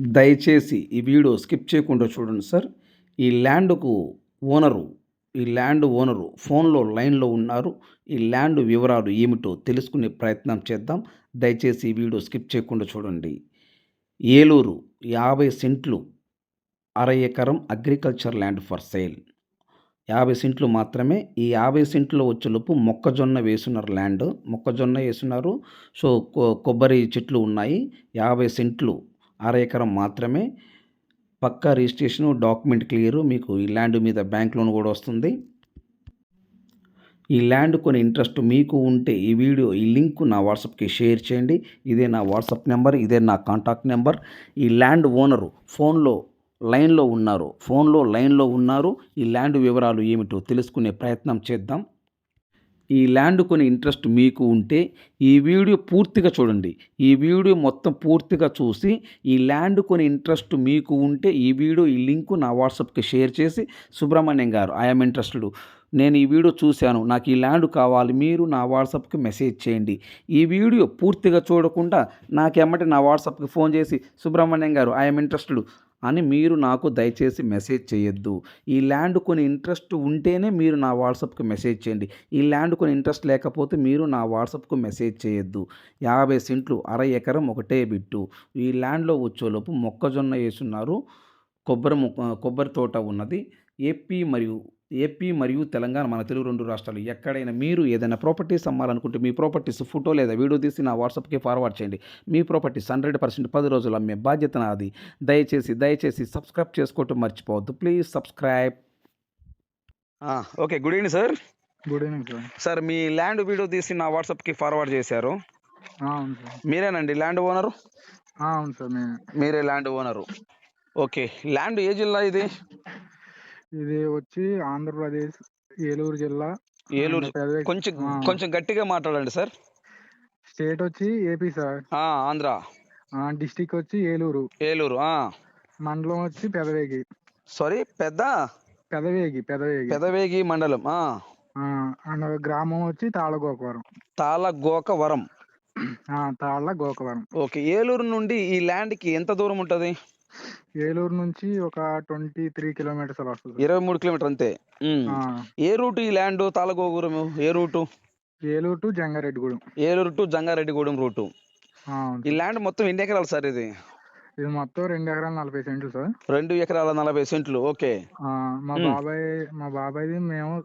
దయచేసి ఈ video skip చేయకుండా చూడండి సార్. ఈ ల్యాండ్కు ఓనరు ఈ ల్యాండ్ ఓనరు ఫోన్లో లైన్లో ఉన్నారు. ఈ ల్యాండ్ వివరాలు ఏమిటో తెలుసుకునే ప్రయత్నం చేద్దాం. దయచేసి ఈ వీడియో స్కిప్ చేయకుండా చూడండి. ఏలూరు యాభై సెంట్లు అర ఎకరం అగ్రికల్చర్ ల్యాండ్ ఫర్ సేల్. యాభై సెంట్లు మాత్రమే. ఈ యాభై సెంట్లో వచ్చేలోపు మొక్కజొన్న వేసున్నారు ల్యాండ్. మొక్కజొన్న వేసున్నారు సో కొ- కొబ్బరి చెట్లు ఉన్నాయి. యాభై సెంట్లు అర ఎకరం మాత్రమే పక్కా రిజిస్ట్రేషను డాక్యుమెంట్ క్లియరు మీకు ఈ ల్యాండ్ మీద బ్యాంక్ లోన్ కూడా వస్తుంది. ఈ ల్యాండ్ కొని ఇంట్రెస్ట్ మీకు ఉంటే ఈ వీడియో ఈ లింక్ నా వాట్సాప్కి షేర్ చేయండి. ఇదే నా వాట్సాప్ నెంబర్ ఇదే నా కాంటాక్ట్ నెంబర్. ఈ ల్యాండ్ ఓనరు ఫోన్లో లైన్లో ఉన్నారు. ఫోన్లో లైన్లో ఉన్నారు. ఈ ల్యాండ్ వివరాలు ఏమిటో తెలుసుకునే ప్రయత్నం చేద్దాం. ఈ ల్యాండ్ కొని ఇంట్రెస్ట్ మీకు ఉంటే ఈ వీడియో పూర్తిగా చూడండి. ఈ వీడియో మొత్తం పూర్తిగా చూసి ఈ ల్యాండ్ కొనే ఇంట్రెస్ట్ మీకు ఉంటే ఈ వీడియో ఈ లింక్ నా వాట్సాప్కి షేర్ చేసి సుబ్రహ్మణ్యం గారు ఐఎమ్ ఇంట్రెస్టెడ్ నేను ఈ వీడియో చూశాను. నాకు ఈ ల్యాండ్ కావాలి. మీరు నా వాట్సాప్కి మెసేజ్ చేయండి. ఈ వీడియో పూర్తిగా చూడకుండా నాకెమ్మటి నా వాట్సాప్కి ఫోన్ చేసి సుబ్రహ్మణ్యం గారు ఐఎమ్ ఇంట్రెస్టెడ్ అని మీరు నాకు దయచేసి మెసేజ్ చేయొద్దు. ఈ ల్యాండ్ కొని ఇంట్రెస్ట్ ఉంటేనే మీరు నా వాట్సాప్కి మెసేజ్ చేయండి. ఈ ల్యాండ్ కొని ఇంట్రెస్ట్ లేకపోతే మీరు నా వాట్సాప్కు మెసేజ్ చేయొద్దు. యాభై సెంట్లు అర ఎకరం ఒకటే బిట్టు. ఈ ల్యాండ్లో వచ్చేలోపు మొక్కజొన్న వేసున్నారు కొబ్బరి మొక్క కొబ్బరి తోట ఉన్నది. ఏపీ మరియు ఏపీ మరియు తెలంగాణ మన తెలుగు రెండు రాష్ట్రాలు. ఎక్కడైనా మీరు ఏదైనా ప్రాపర్టీస్ అమ్మాలనుకుంటే మీ ప్రాపర్టీస్ ఫోటో లేదా వీడియో తీసి నా వాట్సాప్కి ఫార్వర్డ్ చేయండి. మీ ప్రాపర్టీస్ హండ్రెడ్ పర్సెంట్ పది రోజులు అమ్మే బాధ్యత నాది. దయచేసి దయచేసి సబ్స్క్రైబ్ చేసుకోవటం మర్చిపోవద్దు. Please subscribe. Okay. Good evening sir. Good evening sir. Sir me land video తీసి నా వాట్సాప్కి ఫార్వర్డ్ చేశారు. మీరేనండి? Land owner? అవును సార్ నేను. మీరే ల్యాండ్ ఓనరు. ఓకే. ల్యాండ్ ఏ జిల్లా ఇది? ఇది వచ్చి ఆంధ్రప్రదేశ్ ఏలూరు జిల్లా ఏలూరు కొంచెం కొంచెం గట్టిగా మాట్లాడండి సార్. స్టేట్ వచ్చి ఏపీ సార్. ఆ, ఆంధ్ర. డిస్టిక్ వచ్చి ఏలూరు. ఏలూరు ఆ. మండలం వచ్చి పెదవేగి. సారీ పెద్ద? పెదవేగి పెదవేగి. పెదవేగి మండలం గ్రామం వచ్చి తాళగోకవరం. తాళగోకవరం. ఆ, తాళ్ళ గోకవరం ఓకే ఏలూరు నుండి ఈ ల్యాండ్కి ఎంత దూరం ఉంటుంది? ఏలూరు నుంచి ఒక ట్వంటీ త్రీ కిలోమీటర్స్ అలా వస్తుంది ఇరవై మూడు కిలోమీటర్ అంతే. ఉమ్. ఆ, ఏ రూట్ ఈ ల్యాండ్ తాళగోగురం ఏ route? Eluru to Jangareddygudem. Eluru to Jangareddygudem route. ఆ, అవును. ఈ. ల్యాండ్ మొత్తం ఎన్ని ఎకరాలు సార్ ఇది? ఇది మొత్తం రెండు ఎకరాల నలభై సెంట్లు సార్. రెండు ఎకరాల నలభై సెంట్లు ఓకే. ఆ, మా మ్మ్. బాబాయ్ మా బాబాయ్ది మేము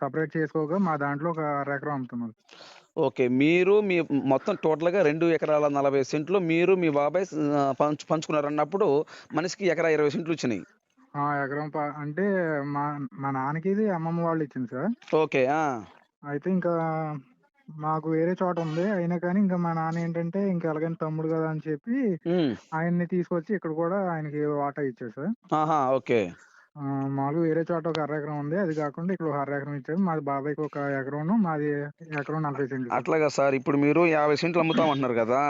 సపరేట్ చేసుకోగా మా దాంట్లో ఒక అర ఎకరం అమ్ముతున్నాం. ఓకే. మీరు మీ మొత్తం టోటల్గా రెండు ఎకరాల నలభై సెంట్లు మీరు మీ బాబాయ్ పంచు పంచుకున్నారు అన్నప్పుడు మనిషికి ఎకరా ఇరవై సెంట్లు వచ్చినాయి. ఆ ఎకరం అంటే మా మా నాన్నకి ఇది అమ్మమ్మ వాళ్ళు ఇచ్చింది సార్. ఓకే. అయితే ఇంకా మాకు వేరే చోట ఉంది. అయినా కానీ ఇంకా మా నాన్న ఏంటంటే ఇంకా ఎలాగైనా తమ్ముడు కదా అని చెప్పి. ఆయన్ని తీసుకొచ్చి ఇక్కడ కూడా ఆయనకి వాటా ఇచ్చాడు సార్. ఓకే. మాకు వేరే చోట ఒక అర ఎకరం ఉంది. అది కాకుండా ఇక్కడ ఒక అర ఎకరం ఇచ్చాడు మాది బాబాయ్కి ఒక ఎకరం మాది ఎకరం నలభై సెంట్లు. అట్లాగా సార్ ఇప్పుడు మీరు యాభై సెంట్లు అమ్ముతామంటున్నారు కదా?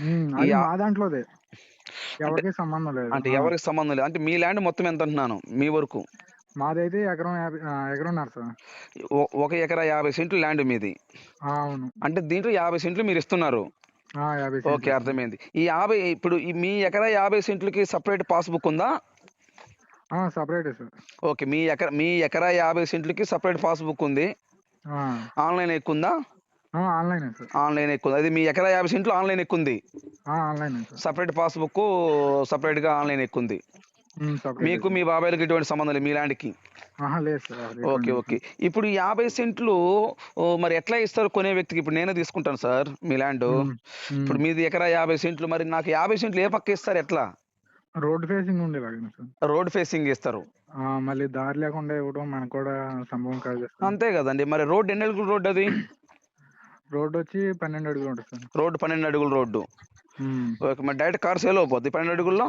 ఉమ్, అది యా- మా దాంట్లోదే. ఎవరికి సంబంధం లేదు. అంటే. ఎవరికి సంబంధం లేదు. అంటే మీ ల్యాండ్ మొత్తం ఎంత అంటున్నాను? మీ వరకు? మాదైతే ఎకరం యాభై సార్. ఒ- ఒక ఎకరా యాభై సెంట్లు ల్యాండ్ మీది. అవును. అంటే దీంట్లో యాభై సెంట్లు మీరు ఇస్తున్నారు. ఓకే. అర్థమైంది. ఈ యాభై ఇప్పుడు ఈ మీ ఎకరా యాభై సెంట్లకి సపరేట్ పాస్బుక్ ఉందా? సపరేటే సార్. ఓకే మీ ఎకరా మీ ఎకరా యాభై సెంట్లకి సపరేట్ పాస్బుక్ ఉంది. ఆన్లైన్ ఎక్కుందా? ఆ, ఆన్లైనే సార్. ఆన్లైన్ అది మీ ఎకరా యాభై సెంట్లు ఆన్లైన్ ఎక్కుంది. ఆ, ఆన్లైనే సపరేట్ పాస్బుక్ సపరేట్గా ఆన్లైన్ ఎక్కుంది. ఉమ్, సపరేట్ మీకు మీ బాబాయ్లకి ఎటువంటి సంబంధం లేదు మీ ల్యాండ్కి ఓకే ఓకే. ఇప్పుడు యాభై సెంట్లు మరి ఎట్లా ఇస్తారు కొనే వ్యక్తికి? ఇప్పుడు నేనే తీసుకుంటాను సార్ మీ ల్యాండ్. ఇప్పుడు మీది ఎకరా యాభై సెంట్లు మరి నాకు యాభై సెంట్లు ఏ పక్క ఇస్తారు ఎట్లా? రోడ్ ఫేసింగ్ ఉండేలాగా సార్. రోడ్ ఫేసింగ్ ఇస్తారు మళ్ళీ దారి లేకుండా ఇవ్వడం మనకు కూడా సంభవం కాదు. అంతే కదండి. మరి రోడ్ ఎన్ని అడుగులు రోడ్ అది? రోడ్ వచ్చి పన్నెండు అడుగులు ఉంటుంది సార్. రోడ్డు పన్నెండు అడుగుల రోడ్డు. ఓకే మరి డైరెక్ట్ కార్ సేల్ అయిపోద్ది పన్నెండు అడుగుల్లో?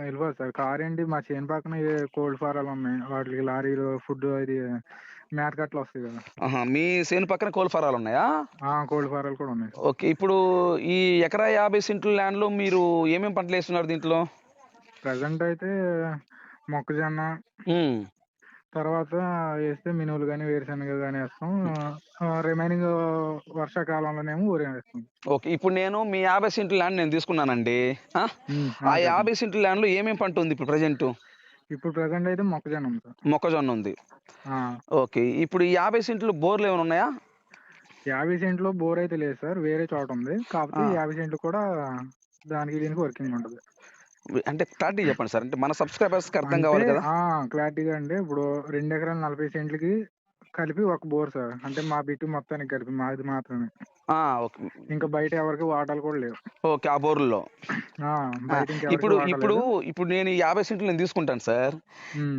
వెళ్ళిపోదు సార్. కార్ ఏంటి మా చేను పక్కన కోల్డ్ ఫారాలు ఉన్నాయి. వాటికి లారీలు ఫుడ్ అది మేత కట్టలు వస్తాయి కదా. మీ సేను పక్కన కోల్ ఫారాలు ఉన్నాయా? కోల్డ్ ఫారాలు కూడా ఉన్నాయి ఓకే ఇప్పుడు ఈ ఎకరా యాభై సెంట్ల ల్యాండ్లో మీరు ఏమేమి పంటలు వేస్తున్నారు దీంట్లో? ప్రజెంట్ అయితే మొక్కజొన్న తర్వాత వేస్తే మినువులు కానీ వేరుశనగ కానీ వేస్తాం. రిమైనింగ్ వర్షాకాలంలోనేమో వరి వేస్తాం. ఓకే. ఇప్పుడు నేను మీ యాభై సెంట్ల ల్యాండ్ నేను తీసుకున్నానండి. ఆ? యాభై సెంట్ల ల్యాండ్లో ఏమేమి పంట ఉంది ఇప్పుడు ప్రజెంట్? ఇప్పుడు ప్రజెంట్ అయితే మొక్కజొన్న ఉంది మొక్కజొన్న ఉంది. ఓకే. ఇప్పుడు యాభై సెంట్లు బోర్లు ఏమైనా ఉన్నాయా? యాభై సెంట్లో బోర్ అయితే లేదు సార్. వేరే చోట ఉంది. కాకపోతే. యాభై సెంట్లు కూడా దానికి దీనికి వర్కింగ్ ఉంటుంది. అంటే క్లారిటీ చెప్పండి సార్. అంటే మన సబ్స్క్రైబర్స్కి అర్థం కావాలి కదా? క్లారిటీగా అండి ఇప్పుడు రెండు ఎకరాల నలభై సెంట్లకి కలిపి ఒక బోర్ సార్. అంటే మా బిట్టు మొత్తానికి కలిపి మాది మాత్రమే. ఇంకా బయట ఎవరికి వాటాలు కూడా లేవు. ఓకే ఆ ఇంకెవరికి ఇప్పుడు ఇప్పుడు. ఇప్పుడు నేను యాభై సెంట్లు నేను తీసుకుంటాను సార్.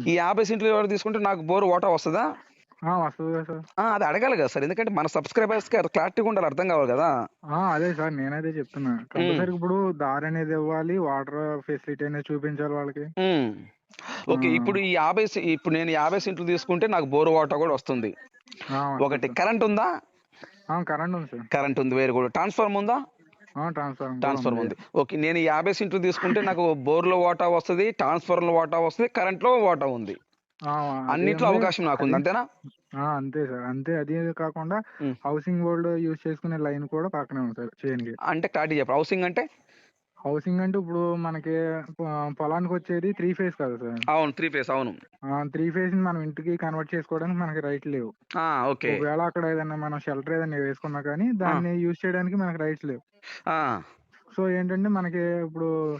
ఈ యాభై సెంట్లు ఎవరు తీసుకుంటే నాకు బోర్ వాటా వస్తుందా? వస్తుంది కదా సార్ ఆ, అది అడగాలి కదా సార్. ఎందుకంటే మన సబ్స్క్రైబర్స్కి క్లారిటీగా ఉండాలి అర్థం కావాలి కదా. అదే సార్ నేనైతే చెప్తున్నా. కంపల్సరీ ఇప్పుడు దారి అనేది ఇవ్వాలి వాటర్ ఫెసిలిటీ అనేది చూపించాలి వాళ్ళకి. ఓకే. ఇప్పుడు ఈ యాభై ఇప్పుడు నేను యాభై సెంట్లు తీసుకుంటే నాకు బోర్ వాటా కూడా వస్తుంది. ఒకటి కరెంట్ ఉందా? కరెంట్ ఉంది సార్. కరెంట్ ఉంది వేరే కూడా. ట్రాన్స్ఫార్మ్ ఉందా? ట్రాన్స్ఫార్మర్ ట్రాన్స్ఫార్మ్ ఉంది. ఓకే నేను యాభై సెంట్లు తీసుకుంటే నాకు బోర్లో వాటా వస్తుంది ట్రాన్స్ఫార్మర్ వాటా వస్తుంది కరెంట్లో వాటా ఉంది. అన్నిట్లో. అవకాశం నాకు ఉంది అది- అంతేనా? అంతే సార్. అంతే అది కాకుండా. హౌసింగ్ బోర్డు యూజ్ చేసుకునే లైన్ కూడా పక్కనే ఉంది సార్ చేయనికి అంటే క్లారిటీ చెప్పు. హౌసింగ్ అంటే? హౌసింగ్ అంటే ఇప్పుడు మనకి పొలానికి వచ్చేది త్రీ ఫేజ్ కదా సార్. అవును త్రీ ఫేస్ అవును. త్రీ ఫేజ్ మనం ఇంటికి కన్వర్ట్ చేసుకోవడానికి మనకి రైట్ లేవు. ఓకే. ఒకవేళ అక్కడ ఏదైనా మనం షెల్టర్ ఏదైనా వేసుకున్నా కానీ దాన్ని యూజ్ చేయడానికి మనకి రైట్స్ లేవు. సో ఏంటంటే మనకి ఇప్పుడు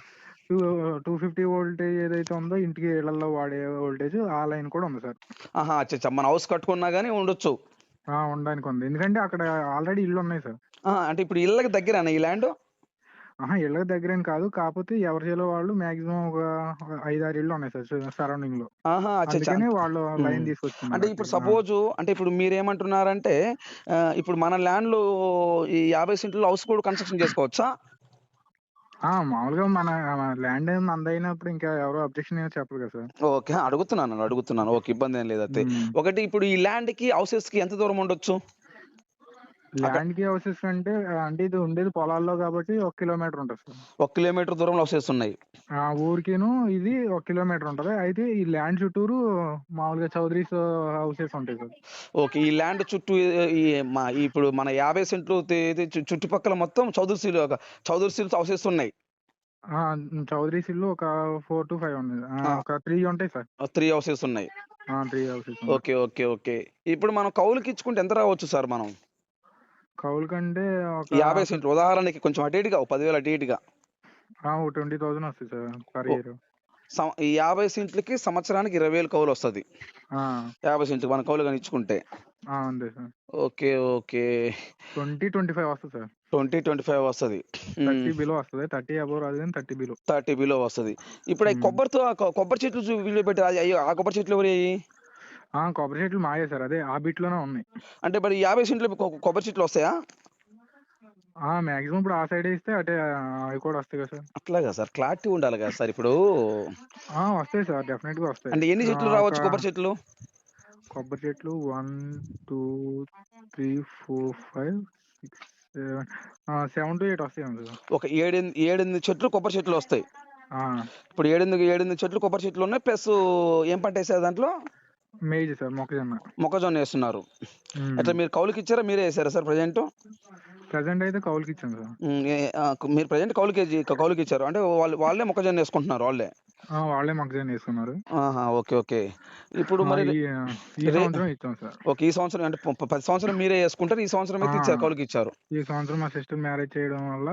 టూ టూ ఫిఫ్టీ వోల్టేజ్ ఏదైతే ఉందో ఇంటికి ఇళ్ళలో వాడే వోల్టేజ్ ఆ లైన్ కూడా ఉంది సార్. ఆహా అచ్చా. మన హౌస్ కట్టుకున్నా కానీ ఉండొచ్చు. ఆ, ఉండడానికి ఉంది. ఎందుకంటే అక్కడ ఆల్రెడీ ఇల్లు ఉన్నాయి సార్. ఆ, అంటే ఇప్పుడు ఇళ్ళకి దగ్గర ఈ ల్యాండ్? ఆహా ఇళ్ళకి దగ్గర ఏం కాదు. కాకపోతే ఎవరి చేలో వాళ్ళు మాక్సిమం ఒక ఐదారు ఇళ్ళు ఉన్నాయి సార్ సరౌండింగ్లో ఆహా అచ్చా అచ్చా. అందుకని వాళ్ళు లైన్. తీసుకొచ్చుకున్నారు అంటే ఇప్పుడు. సపోజ్ అంటే ఇప్పుడు మీరు ఏమంటున్నారంటే ఆ, ఇప్పుడు మన ల్యాండ్లో ఈ యాభై సెంట్లు హౌస్ కూడా కన్స్ట్రక్షన్ చేసుకోవచ్చా? మామూలుగా మన ల్యాండ్ మందైనప్పుడు ఇంకా ఎవరు అబ్జెక్షన్ ఏమో చెప్పరు కదా సార్. ఓకే అడుగుతున్నాను అడుగుతున్నాను. ఓకే ఇబ్బంది ఏం లేదు అయితే. ఒకటి ఇప్పుడు ఈ ల్యాండ్కి హౌసెస్కి ఎంత దూరం ఉండొచ్చు? ల్యాండ్కి హౌసెస్ అంటే అంటే ఇది ఉండేది పొలాల్లో కాబట్టి ఒక కిలోమీటర్ ఉంటుంది సార్. ఒక కిలోమీటర్ దూరంలో హౌసెస్ ఉన్నాయి. ఆ ఊరికిను ఇది ఒక కిలోమీటర్ ఉంటది. అయితే ఈ ల్యాండ్ చుట్టూరు మామూలుగా చౌదరీస్ హౌసెస్ ఉంటాయి సార్. ఓకే ఈ ల్యాండ్ చుట్టూ ఈ మా ఇప్పుడు మన యాభై సెంట్లు తే- తే- చు- చుట్టుపక్కల మొత్తం చౌదరిసీలు చౌదరిసీలు హౌసెస్ ఉన్నాయి. ఆ, చౌదరీస్ ఇల్లు ఒక ఫోర్ టు ఫైవ్ ఉంది ఆ, ఆ. ఒక త్రీ ఉంటాయి సార్. త్రీ హౌసెస్ ఉన్నాయి. Three houses okay okay okay. ఇప్పుడు మనం కౌలుకి ఇచ్చుకుంటే ఎంత రావచ్చు సార్ మనం? కౌలు కంటే ఒక యాభై సెంట్లు ఉదాహరణకి కొంచెం అటు ఇటుగా ఓ పదివేలు అటు ఇటుగా. ట్వంటీ థౌసండ్ వస్తుంది సార్ పర్ ఓ. ఇయర్. సం- ఈ యాభై సెంట్లకి సంవత్సరానికి ఇరవై వేలు కౌలు వస్తుంది. యాభై సెంట్లకి మన కౌలు కానీ ఇచ్చుకుంటే. Sir. Okay okay. Twenty twenty five వస్తుంది సార్. ట్వంటీ ట్వంటీ ఫైవ్ వస్తుంది. థర్టీ బిలో వస్తుంది. థర్టీ అబౌవ్ రాదు కానీ థర్టీ బిలో. థర్టీ బిలో వస్తుంది. ఇప్పుడు ఈ మ్మ్. కొబ్బరితో ఆ కొ- కొబ్బరి చెట్లు చూ- వీడియో పెట్టి అయ్యో ఆ కొబ్బరి చెట్లు ఎవరి కొబ్బరి చెట్లు మాయే సార్ అదే ఆ బిట్లోనే ఉన్నాయి. అంటే మరి యాభై సెంట్లు కొబ్బరి చెట్లు వస్తాయా? మాక్సిమం ఇప్పుడు ఆ సైడ్ ఇస్తే అటే అవి కూడా వస్తాయి కదా సార్. అట్లాగా సార్. క్లారిటీ ఉండాలి కదా సార్ ఇప్పుడు. ఆ, వస్తాయి సార్. డెఫినెట్గా వస్తాయి. అంటే ఎన్ని చెట్లు రావచ్చు కొబ్బరి చెట్లు? కొబ్బరి చెట్లు one two three four five six seven seven to eight వస్తాయి ఒక ఏడెనిమిది ఏడెనిమిది చెట్లు కొబ్బరి చెట్లు వస్తాయి. ఇప్పుడు ఏడెనిమిది ఏడెనిమిది చెట్లు కొబ్బరి చెట్లు ఉన్నాయి. ప్లస్ ఏం పంట వేసారు దాంట్లో? మేజ్ సార్ మొక్కజొన్న. మొక్కజొన్న వేస్తున్నారు. అట్లా మీరు కౌలుకి ఇచ్చారా మీరే వేసారా సార్ ప్రజెంట్? ప్రజెంట్ అయితే కౌలుకి ఇచ్చాం సార్. మీరు ప్రజెంట్ కౌలుకి కౌలుకి ఇచ్చారు. అంటే వాళ్ళు వాళ్ళే మొక్కజొన్న వేసుకుంటున్నారు వాళ్ళే. వాళ్ళే మొక్కజొన్న వేసుకున్నారు ఆహా! Okay okay. ఇప్పుడు మరి ఈ ఈ రే- సంవత్సరం ఇచ్చాం సార్. ఓకే ఈ సంవత్సరం అంటే పది సంవత్సరం మీరే వేసుకుంటారు ఈ సంవత్సరం అయితే ఇచ్చారు. కౌలుకి ఇచ్చారు. ఈ సంవత్సరం మా సిస్టర్ మ్యారేజ్ చేయడం వల్ల.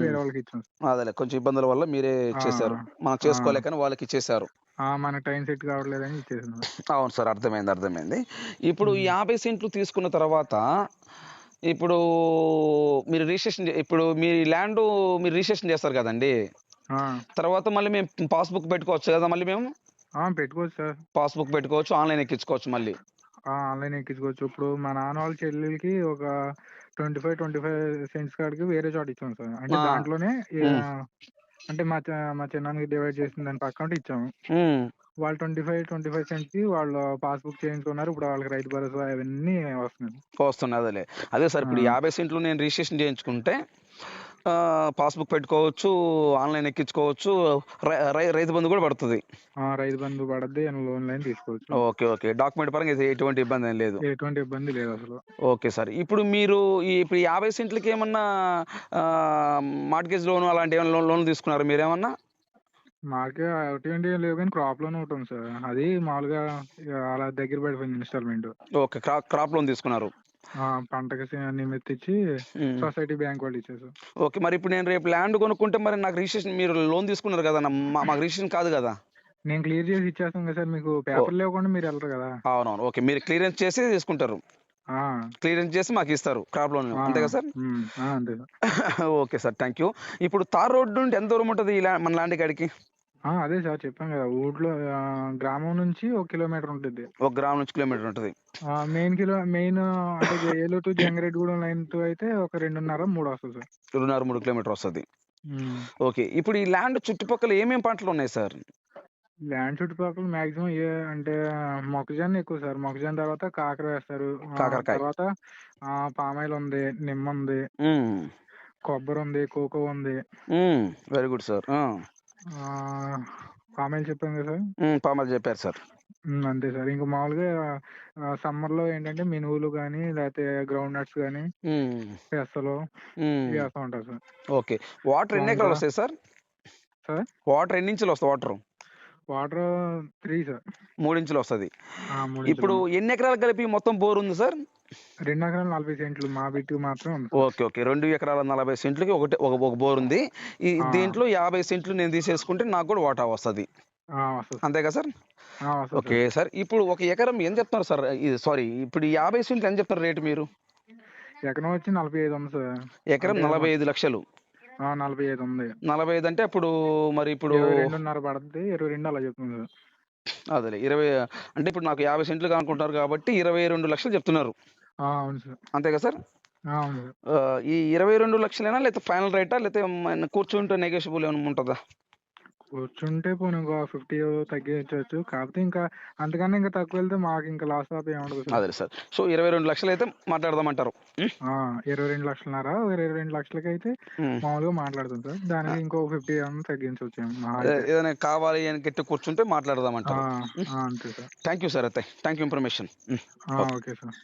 వేరే వాళ్ళకి ఇచ్చాం అదేలే కొంచెం ఇబ్బందుల వల్ల మీరే ఇచ్చేసారు మనం చేసుకోలేకని వాళ్ళకి ఇచ్చేసారు ఆ, మన టైం సెట్ కావట్లేదని ఇచ్చేసాం అవును సార్ అర్థమైంది అర్థమైంది. ఇప్పుడు ఈ యాభై సెంట్లు తీసుకున్న తర్వాత ఇప్పుడు మీరు రిజిస్ట్రేషన్ ఇప్పుడు మీ ల్యాండ్ మీరు రిజిస్ట్రేషన్ చేస్తారు కదండి. తర్వాత మళ్ళీ మేము పాస్బుక్ పెట్టుకోవచ్చు కదా మళ్ళీ మేము? పెట్టుకోవచ్చు సార్. పాస్బుక్ పెట్టుకోవచ్చు ఆన్లైన్ ఎక్కించుకోవచ్చు మళ్ళీ. ఆ, ఆన్లైన్ ఎక్కించుకోవచ్చు. ఇప్పుడు మా నాన్న వాళ్ళ చెల్లెలకి ఒక twenty five twenty five cents కాడికి వేరే చోట ఇచ్చాం సార్. అంటే. దాంట్లోనే. అంటే మా మా చిన్నానికి డివైడ్ చేసిన దాని పక్కన ఇచ్చాము. వాళ్ళు twenty five twenty five cents వాళ్ళు పాస్బుక్ చేయించుకున్నారు. ఇప్పుడు వాళ్ళకి రైతు భరోసా అవన్నీ వస్తున్నాయి. వస్తుంది అదేలే. అదే సార్ ఇప్పుడు. యాభై సెంట్లు నేను రిజిస్ట్రేషన్ చేయించుకుంటే పాస్బుక్ పెట్టుకోవచ్చు ఆన్లైన్ ఎక్కించుకోవచ్చు రైతు బంధు కూడా పడుతుంది. రైతు బంధు పడద్ది లోన్ లైన్ తీసుకోవచ్చు. Okay okay. డాక్యుమెంట్ పరంగా ఎటువంటి ఇబ్బంది ఏం లేదు. ఎటువంటి ఇబ్బంది లేదు అసలు. Okay sir. ఇప్పుడు మీరు ఇప్పుడు యాభై సెంట్లకి ఏమన్నా మార్గేజ్ లోన్ అలాంటి ఏమైనా లోన్ లోన్ తీసుకున్నారు మీరేమన్నా మాకే అటువంటి లేవు కానీ క్రాప్ లోన్ ఒకటి ఉంది సార్. అది మామూలుగా అలా దగ్గర పడిపోయింది instalment. Okay. Crop crop loan తీసుకున్నారు. పంటకి స- నిమిత్తి ఇచ్చి మ్మ్. సొసైటీ బ్యాంక్ వాళ్ళు ఇచ్చేసారు ఓకే మరి ఇప్పుడు నేను రేపు ల్యాండ్ కొనుక్కుంటే మరి నాకు రిజిస్ట్రేషన్ మీరు లోన్ తీసుకున్నారు కదా మాకు రిజిస్ట్రేషన్ కాదు కదా. నేను క్లియర్ చేసి ఇచ్చేస్తాను కదా సార్ మీకు పేపర్ లేకుండా మీరు వెళ్ళరు కదా. అవునవును ఓకే మీరు క్లియరెన్స్ చేసి తీసుకుంటారు. క్లియరెన్స్ చేసి మాకు ఇస్తారు క్రాప్ లోన్ అంతే కదా sir? Okay sir thank you ఇప్పుడు తార్ రోడ్ నుండి ఎంత దూరం ఉంటుంది మన ల్యాండ్ కాడికి? అదే సార్ చెప్పాను కదా ఊర్లో ఆ, గ్రామం నుంచి ఒక కిలోమీటర్ ఉంటుంది. ఒక గ్రామ్ నుంచి కిలోమీటర్ ఉంటుంది. మెయిన్ కిలో మెయిన్ అంటే ఏలూరు టు జంగారెడ్డిగూడెం లైన్తో అయితే ఒక రెండున్నర మూడు వస్తుంది సార్. రెండున్నర మూడు కిలోమీటర్ వస్తుంది. ఓకే ఇప్పుడు ఈ ల్యాండ్ చుట్టుపక్కల ఏమేమి పంటలు ఉన్నాయి సార్? ల్యాండ్ చుట్టుపక్కల మాక్సిమం ఏ అంటే మొక్కజొన్న ఎక్కువ సార్. మొక్కజొన్న తర్వాత కాకర వేస్తారు. ఆ, కాకరకాయ. తర్వాత పామాయిల్ ఉంది నిమ్మ ఉంది. కొబ్బరి ఉంది కోకో ఉంది. Very good sir. పామాయిల్ చెప్పాను కదా సార్? పామాలు చెప్పారు సార్. అంతే సార్. ఇంకా మామూలుగా సమ్మర్లో ఏంటంటే మినువులు కానీ లేకపోతే గ్రౌండ్ నట్స్ కానీ పెసలు వేస్తూ ఉంటారు సార్. ఓకే. వాటర్ ఎన్ని ఎకరాలు వస్తాయి సార్? సార్? వాటర్ ఎన్ని ఇంచులు వస్తాయి వాటర్? Water three sir. మూడు ఇంచులు వస్తుంది. ఇప్పుడు. ఎన్ని ఎకరాలు కలిపి మొత్తం బోర్ ఉంది సార్? రెండు ఎకరాలు నలభై సెంట్లు మా బిట్టు మాత్రం. Okay okay. రెండు ఎకరాల నలభై సెంట్లకి ఒకటి ఒక ఒక బోర్ ఉంది. ఈ. దీంట్లో యాభై సెంట్లు నేను తీసేసుకుంటే నాకు కూడా వాటా వస్తుంది. అంతే కదా సార్? Okay sir. ఇప్పుడు ఒక ఎకరం ఏం చెప్తున్నారు సార్? ఇది సారీ ఇప్పుడు యాభై సెంట్లు ఎంత చెప్తున్నారు రేటు మీరు. ఎకరం వచ్చి నలభై ఐదు ఉంది సార్. ఎకరం నలభై ఐదు లక్షలు. నలభై ఐదు ఉంది. నలభై ఐదు అంటే అప్పుడు మరి ఇప్పుడు రెండున్నర పడుతుంది ఇరవై రెండు అలా చెప్తుంది అదేలే ఇరవై అంటే ఇప్పుడు నాకు యాభై సెంట్లు కానుకుంటున్నారు కాబట్టి ఇరవై రెండు లక్షలు చెప్తున్నారు. అవును సార్. అంతే కదా సార్? అవును ఈ ఇరవై రెండు లక్షలేనా లేకపోతే ఫైనల్ రేటా లేకపోతే కూర్చుంటే నెగోషియబుల్ ఏమైనా ఉంటుందా? కూర్చుంటే పోనీ ఇంకో ఫిఫ్టీ తగ్గించవచ్చు కాకపోతే ఇంకా అంతకన్నా ఇంకా తక్కువ వెళ్తే మాకు ఇంకా లాస్ ఆఫ్ ఏముండదు సార్. అదే సార్. సో ఇరవై రెండు లక్షలు అయితే మాట్లాడదామంటారు ఇరవై రెండు లక్షలన్నర? ఇరవై రెండు లక్షలకి అయితే. మామూలుగా మాట్లాడుతాం సార్. దానికి ఇంకో ఫిఫ్టీ ఏమన్నా తగ్గించవచ్చు అయితే. ఏదైనా కావాలి అని గట్టి కూర్చుంటే మాట్లాడదామంటారు. అంతే సార్. థ్యాంక్ యూ సార్ అయితే thank you information okay sir.